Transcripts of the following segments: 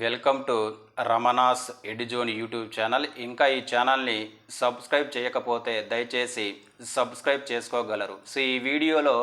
Welcome to Ramana's Edizone YouTube channel. ఇంకా ఈ ఛానల్ని సబ్స్క్రైబ్ చేయకపోతే దయచేసి సబ్స్క్రైబ్ చేసుకోగలరు. సో ఈ వీడియోలో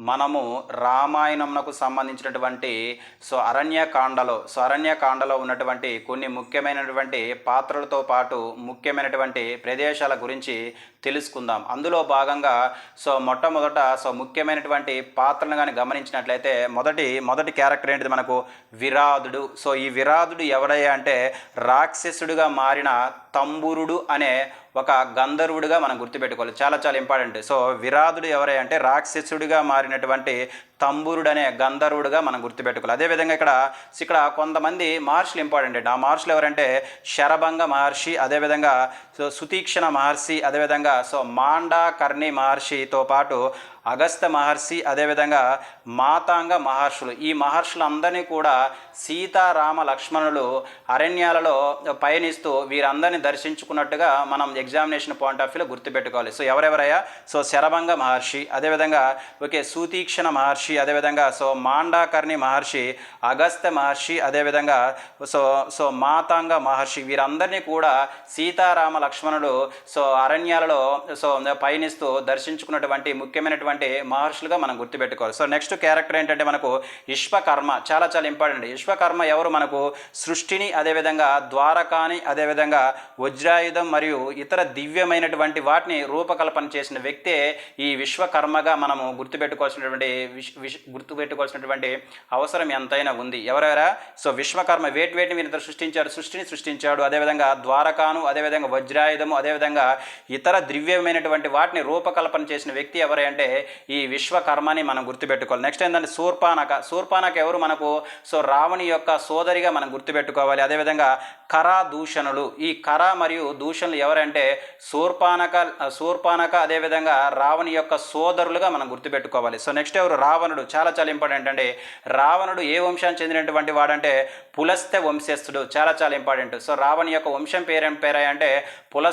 మనము రామాయణంకు సంబంధించినటువంటి సో అరణ్యకాండలో సో అరణ్యకాండలో ఉన్నటువంటి కొన్ని ముఖ్యమైనటువంటి పాత్రలతో పాటు ముఖ్యమైనటువంటి ప్రదేశాల గురించి తెలుసుకుందాం. అందులో భాగంగా సో మొట్టమొదట సో ముఖ్యమైనటువంటి పాత్రలను కానీ గమనించినట్లయితే మొదటి మొదటి క్యారెక్టర్ ఏంటిది మనకు? విరాధుడు. సో ఈ విరాధుడు ఎవడయ్యా అంటే రాక్షసుడిగా మారిన తంబురుడు అనే ఒక గంధర్వుడిగా మనం గుర్తుపెట్టుకోవాలి. చాలా చాలా ఇంపార్టెంట్. సో విరాధుడు ఎవరై అంటే రాక్షసుడిగా మారినటువంటి తంబురుడు అనే గంధర్వుడుగా మనం గుర్తుపెట్టుకోవాలి. అదేవిధంగా ఇక్కడ ఇక్కడ కొంతమంది మహర్షులు ఇంపార్టెంట్ అండి ఆ మహర్షులు ఎవరంటే శరభంగ మహర్షి అదేవిధంగా సో సుతీక్షణ మహర్షి అదేవిధంగా సో మాండా కర్ణి మహర్షితో పాటు అగస్త్య మహర్షి అదేవిధంగా మాతాంగ మహర్షులు. ఈ మహర్షులందరినీ కూడా సీతారామ లక్ష్మణులు అరణ్యాలలో పయనిస్తూ వీరందరినీ దర్శించుకున్నట్టుగా మనం ఎగ్జామినేషన్ పాయింట్ ఆఫ్ వ్యూలో గుర్తుపెట్టుకోవాలి. సో ఎవరెవరయ్యా? సో శరభంగ మహర్షి అదేవిధంగా ఓకే సుతీక్షణ మహర్షి అదేవిధంగా సో మాండాకర్ణి మహర్షి అగస్త్య మహర్షి అదేవిధంగా సో సో మాతాంగ మహర్షి వీరందరినీ కూడా సీతారామ లక్ష్మణులు సో అరణ్యాలలో సో పయనిస్తూ దర్శించుకున్నటువంటి ముఖ్యమైనటువంటి మహర్షులుగా మనం గుర్తుపెట్టుకోవాలి. సో నెక్స్ట్ క్యారెక్టర్ ఏంటంటే మనకు విశ్వకర్మ చాలా చాలా ఇంపార్టెంట్. విశ్వకర్మ ఎవరు? మనకు సృష్టిని అదేవిధంగా ద్వారకాని అదేవిధంగా వజ్రాయుధం మరియు ఇతర దివ్యమైనటువంటి వాటిని రూపకల్పన చేసిన వ్యక్తే ఈ విశ్వకర్మగా మనము గుర్తుపెట్టుకోవాల్సినటువంటి విష గుర్తుపెట్టుకోవాల్సినటువంటి అవసరం ఎంతైనా ఉంది. ఎవరెవరా? సో విశ్వకర్మ వేటి వేటిని మీరు ఇద్దరు సృష్టించాడు సృష్టిని సృష్టించాడు. అదేవిధంగా ద్వారకాను అదేవిధంగా వజ్రాయుధము అదేవిధంగా ఇతర ద్రవ్యమైనటువంటి వాటిని రూపకల్పన చేసిన వ్యక్తి ఎవరే అంటే ఈ విశ్వకర్మని మనం గుర్తుపెట్టుకోవాలి. నెక్స్ట్ ఏంటంటే శూర్పానక. శూర్పానక ఎవరు మనకు? సో రావణి యొక్క సోదరిగా మనం గుర్తుపెట్టుకోవాలి. అదేవిధంగా కర దూషణులు ఈ కర మరియు దూషణలు ఎవరంటే శూర్పానక శూర్పానక అదేవిధంగా రావణి యొక్క సోదరులుగా మనం గుర్తుపెట్టుకోవాలి. సో నెక్స్ట్ ఎవరు? రావణుడు. చాలా చాలా ఇంపార్టెంట్ అండి. రావణుడు ఏ వంశానికి చెందినటువంటి వాడంటే పులస్త్య వంశస్థుడు. చాలా చాలా ఇంపార్టెంట్. సో రావణి యొక్క వంశం పేరేం పేరాయంటే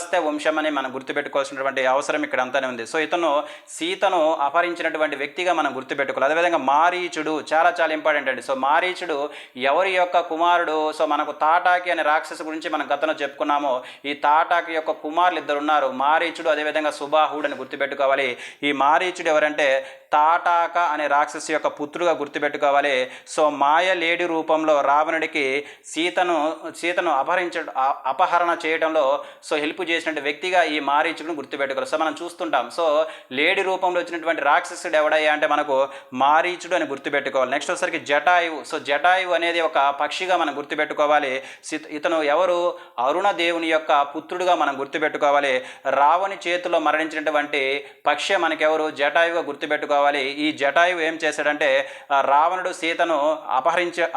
అంటే వంశం అని మనం గుర్తుపెట్టుకోవాల్సినటువంటి అవసరం ఇక్కడ అంతానే ఉంది. సో ఇతను సీతను అపహరించినటువంటి వ్యక్తిగా మనం గుర్తుపెట్టుకోవాలి. అదేవిధంగా మారీచుడు చాలా చాలా ఇంపార్టెంట్ అండి. సో మారీచుడు ఎవరి యొక్క కుమారుడు? సో మనకు తాటాకి అనే రాక్షసు గురించి మనం గతంలో చెప్పుకున్నాము. ఈ తాటాకి యొక్క కుమారులు ఇద్దరు ఉన్నారు. మారీచుడు అదేవిధంగా సుబాహుడు అని గుర్తుపెట్టుకోవాలి. ఈ మారీచుడు ఎవరంటే తాటాక అనే రాక్షసు యొక్క పుత్రుడుగా గుర్తుపెట్టుకోవాలి. సో మాయ లేడి రూపంలో రావణుడికి సీతను సీతను అపహరించ అపహరణ చేయడంలో సో హెల్ప్ చేసినటువంటి వ్యక్తిగా ఈ మారీచుడును గుర్తుపెట్టుకోవాలి. సో మనం చూస్తుంటాం. సో లేడి రూపంలో వచ్చినటువంటి రాక్షసుడు ఎవడయ్యా అంటే మనకు మారీచుడు అని గుర్తుపెట్టుకోవాలి. నెక్స్ట్ వచ్చేసరికి జటాయువు. సో జటాయువు అనేది ఒక పక్షిగా మనం గుర్తుపెట్టుకోవాలి. ఇతను ఎవరు? అరుణ దేవుని యొక్క పుత్రుడుగా మనం గుర్తుపెట్టుకోవాలి. రావణి చేతిలో మరణించినటువంటి పక్షి మనకెవరు? జటాయువుగా గుర్తుపెట్టుకోవాలి. ఈ జటాయువు ఏం చేశాడంటే రావణుడు సీతను అపహరించ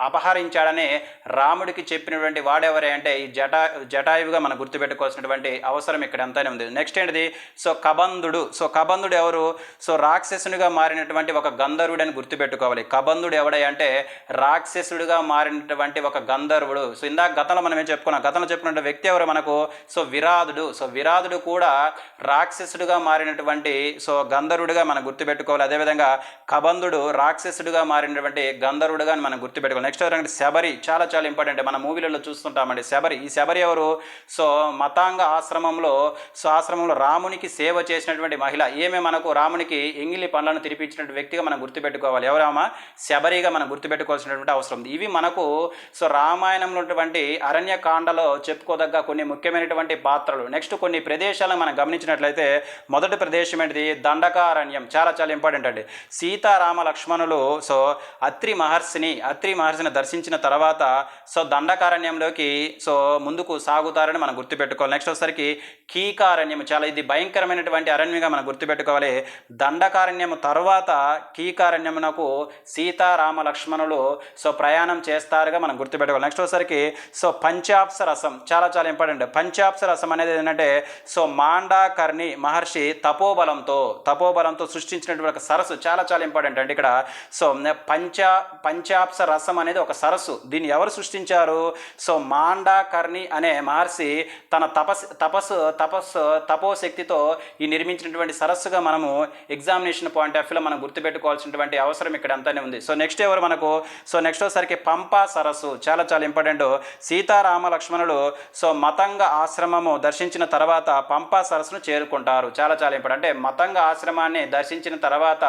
అపహరించాడని రాముడికి చెప్పినటువంటి వాడెవరే అంటే ఈ జటా జటాయువుగా మనం గుర్తుపెట్టుకోవాల్సినటువంటి అవసరం ఇక్కడ ఎంతైనా ఉంది. నెక్స్ట్ ఏంటిది? సో కబంధుడు. సో కబంధుడు ఎవరు? సో రాక్షసునిగా మారినటువంటి ఒక గంధర్వుడు అని గుర్తుపెట్టుకోవాలి. కబంధుడు ఎవడై అంటే రాక్షసుడిగా మారినటువంటి ఒక గంధర్వుడు. సో ఇందాక గతంలో మనం ఏం చెప్పుకున్నాం? గతంలో చెప్పుకున్న వ్యక్తి ఎవరు మనకు? సో విరాధుడు సో విరాధుడు కూడా రాక్షసుడిగా మారినటువంటి సో గంధర్వుడిగా మనం గుర్తుపెట్టుకోవాలి. అదేవిధంగా కబంధుడు రాక్షసుడిగా మారినటువంటి గంధర్వుడుగా మనం గుర్తుపెట్టుకోవాలి. నెక్స్ట్ ఎవరంటే శబరి. చాలా చాలా ఇంపార్టెంట్ మన మూవీలలో చూస్తుంటామండి శబరి. ఈ శబరి ఎవరు? సో మతాంగ ఆశ్రమంలో సో ఆశ్రమంలో రామునికి సేవ చేసినటువంటి మహిళ. ఏమే మనకు రామునికి ఎంగిలి పనులను తిరిపించినటువంటి వ్యక్తిగా మనం గుర్తుపెట్టుకోవాలి. ఎవరామా శబరిగా మనం గుర్తుపెట్టుకోవాల్సినటువంటి అవసరం ఉంది. ఇవి మనకు సో రామాయణంలో ఉన్నటువంటి అరణ్యకాండలో చెప్పుకోదగ్గ కొన్ని ముఖ్యమైనటువంటి పాత్రలు. నెక్స్ట్ కొన్ని ప్రదేశాలను మనం గమనించినట్లయితే మొదటి ప్రదేశం ఏంటిది? దండకారణ్యం. చాలా చాలా ఇంపార్టెంట్ అండి. సీతారామ లక్ష్మణులు సో అత్రి మహర్షిని అత్రి మహర్షిని దర్శించిన తర్వాత సో దండకారణ్యంలోకి సో ముందుకు సాగుతారని మనం గుర్తుపెట్టుకోవాలి. నెక్స్ట్ వచ్చేసరికి కీకారణ్యం చాలా ఇది భయంకరమైనటువంటి అరణ్యంగా మనం గుర్తుపెట్టుకోవాలి. దండకారణ్యం తర్వాత కీకారణ్యమునకు సీతారామ లక్ష్మణులు సో ప్రయాణం చేస్తారుగా మనం గుర్తుపెట్టుకోవాలి. నెక్స్ట్ వచ్చేసరికి సో పంచాప్స రసం చాలా చాలా ఇంపార్టెంట్. పంచాప్స రసం అనేది ఏంటంటే సో మాండాకర్ణి మహర్షి తపోబలంతో తపోబలంతో సృష్టి సృష్టించినటువంటి ఒక సరస్సు చాలా చాలా ఇంపార్టెంట్ అండి. ఇక్కడ సో పంచ పంచాప్స రసం అనేది ఒక సరస్సు. దీన్ని ఎవరు సృష్టించారు? సో మాండాకర్ణి అనే మహర్షి తన తపస్ తపస్సు తపస్సు తపోశక్తితో ఈ నిర్మించినటువంటి సరస్సుగా మనము ఎగ్జామినేషన్ పాయింట్ ఆఫ్ వ్యూలో మనం గుర్తుపెట్టుకోవాల్సినటువంటి అవసరం ఇక్కడ అంతానే ఉంది. సో నెక్స్ట్ ఎవరు మనకు? సో నెక్స్ట్ వచ్చేసరికి పంపా సరస్సు. చాలా చాలా ఇంపార్టెంట్. సీతారామ లక్ష్మణులు సో మతంగ ఆశ్రమము దర్శించిన తర్వాత పంపా సరస్సును చేరుకుంటారు. చాలా చాలా ఇంపార్టెంట్. అంటే మతంగ ఆశ్రమాన్ని దర్శించిన తర్వాత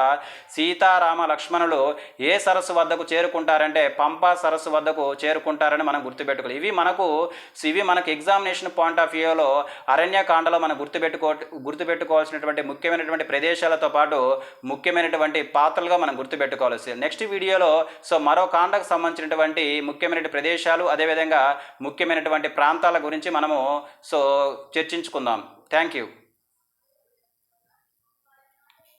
సీతారామ లక్ష్మణులు ఏ సరస్సు వద్దకు చేరుకుంటారంటే పంపా సరస్సు వద్దకు చేరుకుంటారని మనం గుర్తుపెట్టుకోవాలి. ఇవి మనకు ఇవి మనకు ఎగ్జామినేషన్ పాయింట్ ఆఫ్ వ్యూలో అరణ్యకాండలో మనం గుర్తుపెట్టుకో గుర్తుపెట్టుకోవాల్సినటువంటి ముఖ్యమైనటువంటి ప్రదేశాలతో పాటు ముఖ్యమైనటువంటి పాత్రలుగా మనం గుర్తుపెట్టుకోవాల్సి నెక్స్ట్ వీడియోలో సో మరో కాండకు సంబంధించినటువంటి ముఖ్యమైన ప్రదేశాలు అదేవిధంగా ముఖ్యమైనటువంటి ప్రాంతాల గురించి మనము సో చర్చించుకుందాం. Thank you